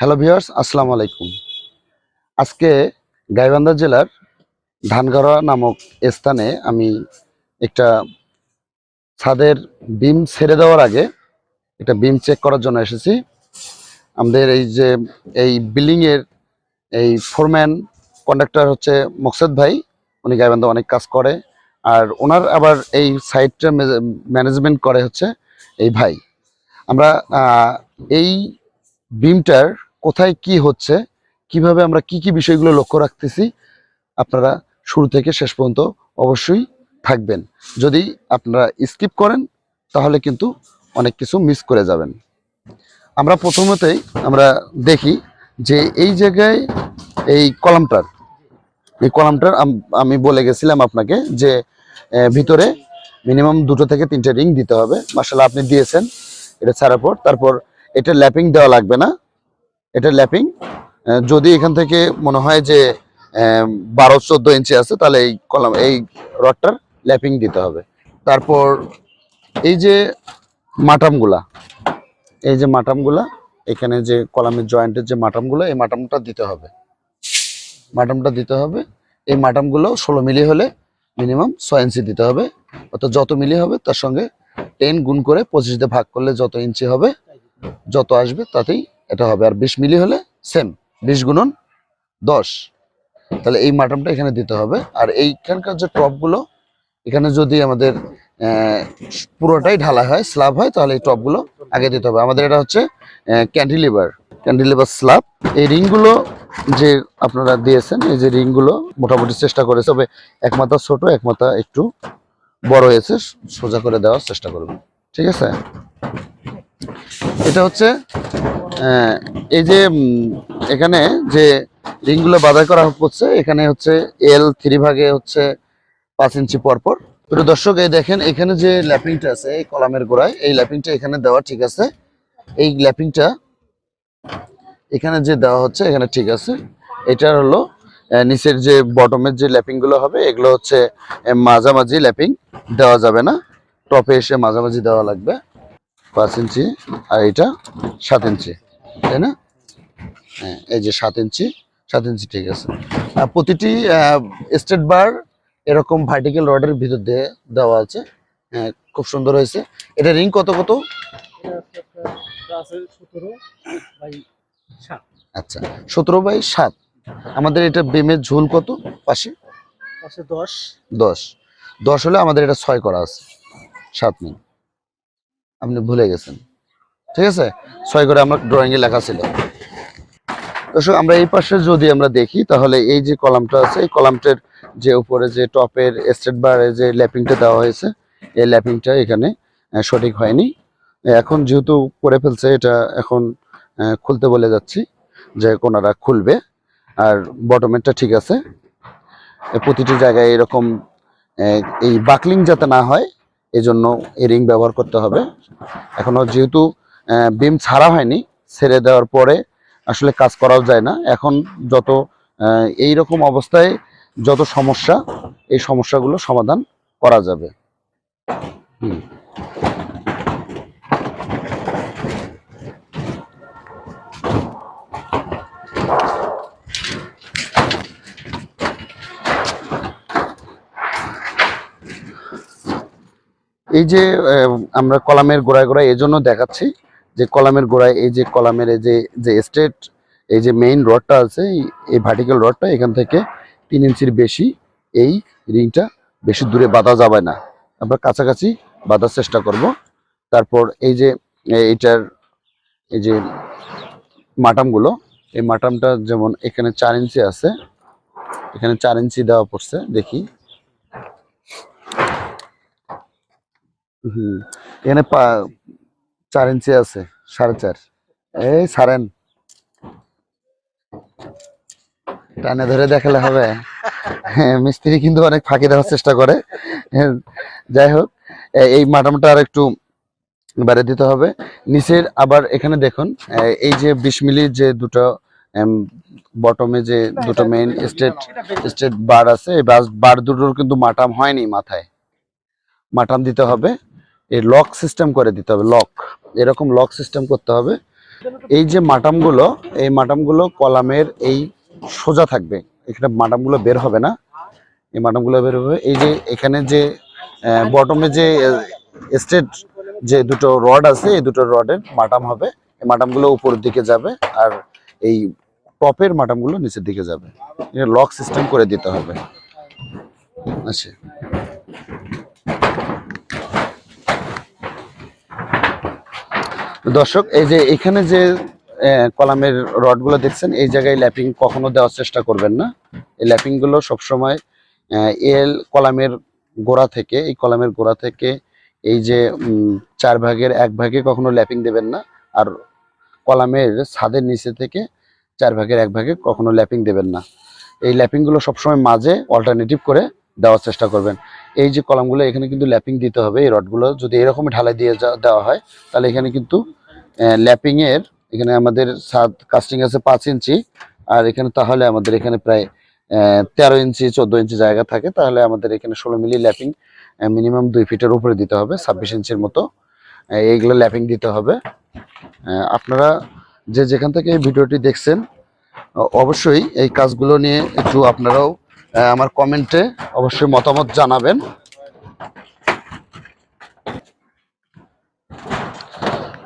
Hello viewers আসসালামু আলাইকুম। আজকে গাইবান্ধা জেলার ধানগড়া নামক স্থানে আমি একটা ছাদের বিম ছেড়ে দেওয়ার আগে একটা বিম চেক করার জন্য এসেছি। আমাদের এই যে, এই বিল্ডিংয়ের এই ফোরম্যান কন্ডাক্টর হচ্ছে মকসেদ ভাই, উনি গাইবান্ধা অনেক কাজ করে। আর ওনার আবার এই সাইটটা ম্যানেজমেন্ট করে হচ্ছে এই ভাই। আমরা এই বিমটার কোথায় কি হচ্ছে, কীভাবে আমরা কি কি বিষয়গুলো লক্ষ্য রাখতেছি, আপনারা শুরু থেকে শেষ পর্যন্ত অবশ্যই থাকবেন। যদি আপনারা স্কিপ করেন, তাহলে কিন্তু অনেক কিছু মিস করে যাবেন। আমরা প্রথমতেই আমরা দেখি যে এই জায়গায় এই কলামটার এই কলামটার আমি বলে গেছিলাম আপনাকে যে ভিতরে মিনিমাম দুটো থেকে তিনটে রিং দিতে হবে। মার্শাল আপনি দিয়েছেন। এটা ছাড়ার পর, তারপর এটা ল্যাপিং দেওয়া লাগবে না। এটা ল্যাপিং। যদি এখান থেকে মনে হয় যে বারো চোদ্দ ইঞ্চি আছে, তাহলে এই কলাম, এই রডটার ল্যাপিং দিতে হবে। তারপর এই যে মাটামগুলা, এই যে মাটামগুলা, এখানে যে কলামের জয়েন্টের যে মাটামগুলো, এই মাটামটা দিতে হবে। মাটামটা দিতে হবে। এই মাটামগুলো ষোলো মিলি হলে মিনিমাম ছয় ইঞ্চি দিতে হবে। অর্থাৎ যত মিলি হবে, তার সঙ্গে টেন গুণ করে পঁচিশ দিয়ে ভাগ করলে যত ইঞ্চি হবে যত আসবে তাতেই এটা হবে। আর বিশ মিলি হলে সেম বিশ গুণন দশ। তাহলে এই মাটামটা এখানে দিতে হবে। আর এইখানকার যে টপগুলো, এখানে যদি আমাদের পুরোটাই ঢালা হয় স্ল্যাব হয়, তাহলে এই টপগুলো আগে দিতে হবে। আমাদের এটা হচ্ছে ক্যান্টিলিভার ক্যান্টিলিভার স্ল্যাব এই রিংগুলো যে আপনারা দিয়েছেন, এই যে রিংগুলো মোটামুটি চেষ্টা করেছে। তবে এক ছোট এক মাথা একটু বড় হয়েছে, সোজা করে দেওয়ার চেষ্টা করবেন। ঠিক আছে? এটা হচ্ছে এই যে এখানে যে রিংগুলো বাধাই করা হচ্ছে, এখানে হচ্ছে এল থ্রি ভাগে হচ্ছে পাঁচ ইঞ্চি পর পর প্রিয় দর্শক, এই দেখেন, এখানে যে ল্যাপিংটা আছে, এই কলামের গোড়ায়, এই ল্যাপিংটা এখানে দেওয়া ঠিক আছে। এই ল্যাপিংটা এখানে যে দেওয়া হচ্ছে, এখানে ঠিক আছে। এটার হলো নিচের যে বটমের যে ল্যাপিংগুলো হবে, এগুলো হচ্ছে মাঝামাঝি ল্যাপিং দেওয়া যাবে না। টপে এসে মাঝামাঝি দেওয়া লাগবে। পাঁচ ইঞ্চি আর এটা সাত ইঞ্চি তাই না? হ্যাঁ এই যে সাত ইঞ্চি সাত ইঞ্চি ঠিক আছে। আর প্রতিটি স্টেট বার এরকম ভার্টিক্যাল রডের ভিতর দিয়ে দেওয়া আছে। হ্যাঁ খুব সুন্দর হয়েছে। এটা রিং কত কত? আচ্ছা সতেরো বাই সাত। আমাদের এটা বেমের ঝোল কত? পাশে? দশ। দশ। দশ হলে আমাদের এটা ছয় করা আছে সাত নেই আপনি ভুলে গেছেন। ঠিক আছে? ছয় করে আমার ড্রয়িংয়ে লেখা ছিল। দর্শক, আমরা এই পাশে যদি আমরা দেখি, তাহলে এই যে কলামটা আছে, এই কলামটার যে উপরে যে টপের স্টেট বারে যে ল্যাপিংটা দেওয়া হয়েছে, এই ল্যাপিংটা এখানে সঠিক হয়নি। এখন যেহেতু করে ফেলছে, এটা এখন খুলতে বলে যাচ্ছি যে কোনারা খুলবে। আর বটমেরটা ঠিক আছে। প্রতিটি জায়গায় এরকম এই বাকলিং যাতে না হয় এজন্য এই রিং ব্যবহার করতে হবে। এখনও যেহেতু বিম ছাড়া হয়নি, ছেড়ে দেওয়ার পরে আসলে কাজ করাও যায় না। এখন যত এই রকম অবস্থায় যত সমস্যা, এই সমস্যাগুলো সমাধান করা যাবে। হুম। এই যে আমরা কলামের গোড়ায় গোড়ায় এই জন্য দেখাচ্ছি যে কলামের গোড়ায় এই যে কলামের এই যে যে স্টেট এই যে মেইন রডটা আছে, এই ভার্টিক্যাল রডটা, এখান থেকে তিন ইঞ্চির বেশি এই রিংটা বেশি দূরে বাঁধা যাবে না। আমরা কাছাকাছি বাঁধার চেষ্টা করব। তারপর এই যে এইটার এই যে মাটামগুলো, এই মাটামটা যেমন এখানে চার ইঞ্চি আছে, এখানে চার ইঞ্চি দেওয়া পড়ছে, দেখি। হুম। এখানে চার ইঞ্চি আছে সাড়ে চার। এই সারেন। টানে ধরে দেখালে হবে। হ্যাঁ মিস্ত্রি কিন্তু অনেক ফাঁকি দেওয়ার চেষ্টা করে। হ্যাঁ, যাই হোক এই মাটামটা আর একটু বাড়ে দিতে হবে। নিচের আবার এখানে দেখুন এই যে বিশ মিলির যে দুটো বটমে যে দুটো মেইন স্টেট স্টেট বার আছে এই বার দুটোর কিন্তু মাটাম হয়নি মাথায়। মাটাম দিতে হবে। এই লক সিস্টেম করে দিতে হবে লক এরকম লক সিস্টেম করতে হবে। এই যে মাটামগুলো, এই মাটামগুলো কলামের এই সোজা থাকবে। এখানে মাটামগুলো বের হবে না। এই মাটামগুলো বের হবে। এই যে এখানে যে বটমে যে স্টেট যে দুটো রড আছে, এই দুটো রডের মাটাম হবে। এই মাটামগুলো উপরের দিকে যাবে আর এই টপের মাটামগুলো নিচের দিকে যাবে। লক সিস্টেম করে দিতে হবে। আচ্ছা দর্শক, এই যে এখানে যে কলামের রডগুলো দেখছেন, এই জায়গায় ল্যাপিং কখনো দেওয়ার চেষ্টা করবেন না। এই ল্যাপিংগুলো সবসময় এল কলামের গোড়া থেকে, এই কলামের গোড়া থেকে এই যে চার ভাগের এক ভাগে কখনো ল্যাপিং দেবেন না। আর কলামের ছাদের নিচে থেকে চার ভাগের এক ভাগে কখনো ল্যাপিং দেবেন না। এই ল্যাপিংগুলো সবসময় মাঝে অল্টারনেটিভ করে দেওয়ার চেষ্টা করবেন। এই যে কলামগুলো, এখানে কিন্তু ল্যাপিং দিতে হবে, এই রডগুলো। যদি এরকম ঢালাই দিয়ে দেওয়া হয়, তাহলে এখানে কিন্তু ল্যাপিং এর, এখানে আমাদের সাত, কাস্টিং আছে পাঁচ ইঞ্চি, আর এখানে তাহলে আমাদের এখানে প্রায় তেরো ইঞ্চি, চোদ্দ ইঞ্চি জায়গা থাকে। তাহলে আমাদের এখানে ষোলো মিলি ল্যাপিং মিনিমাম দুই ফিটের উপরে দিতে হবে, ছাব্বিশ ইঞ্চির মতো। এইগুলো ল্যাপিং দিতে হবে। আপনারা যে যেখান থেকে এই ভিডিওটি দেখছেন অবশ্যই এই কাজগুলো নিয়ে একটু আপনারাও আমার কমেন্টে অবশ্যই মতামত জানাবেন।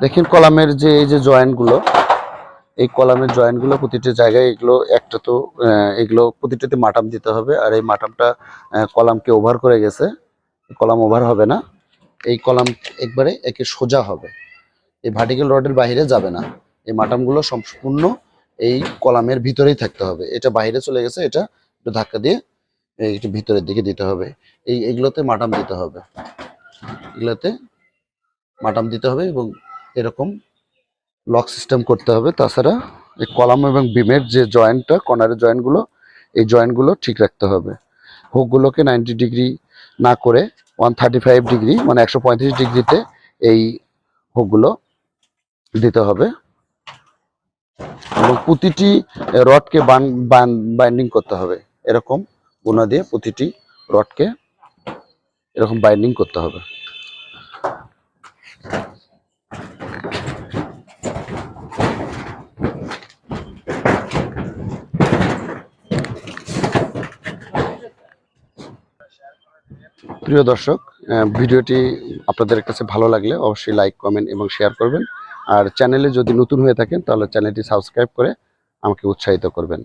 দেখেন কলামের যে, এই যে জয়েন্টগুলো এই কলামের জয়েন্টগুলো প্রতিটা জায়গায় এগুলো, একটা তো এগুলো প্রতিটাতে মাটাম দিতে হবে, আর এই মাটামটা কলামকে ওভার করে গেছে। কলাম ওভার হবে না, এই কলাম একবারে একে সোজা হবে। এই ভার্টিক্যাল রডের বাইরে যাবে না, এই মাটামগুলো সম্পূর্ণ এই কলামের ভিতরেই থাকতে হবে। এটা বাইরে চলে গেছে, এটা একটু ধাক্কা দিয়ে একটু ভিতরের দিকে দিতে হবে। এই এগুলোতে মাটাম দিতে হবে। এগুলোতে মাটাম দিতে হবে এবং এরকম লক সিস্টেম করতে হবে। তাছাড়া এই কলাম এবং বিমের যে জয়েন্টটা, কর্নারের জয়েন্টগুলো, এই জয়েন্টগুলো ঠিক রাখতে হবে। হুকগুলোকে নাইনটি ডিগ্রি না করে ওয়ান থার্টি ফাইভ ডিগ্রি মানে একশো পঁয়ত্রিশ ডিগ্রিতে এই হুকগুলো দিতে হবে। এবং প্রতিটি রডকে বান, বাইন্ডিং করতে হবে। এরকম গুণা দিয়ে প্রতিটি রডকে এরকম বাইন্ডিং করতে হবে। প্রিয় দর্শক ভিডিওটি আপনাদের কাছে ভালো লাগলে অবশ্যই লাইক কমেন্ট এবং শেয়ার করবেন। আর চ্যানেলে যদি নতুন হয়ে থাকেন, তাহলে চ্যানেলটি সাবস্ক্রাইব করে আমাকে উৎসাহিত করবেন।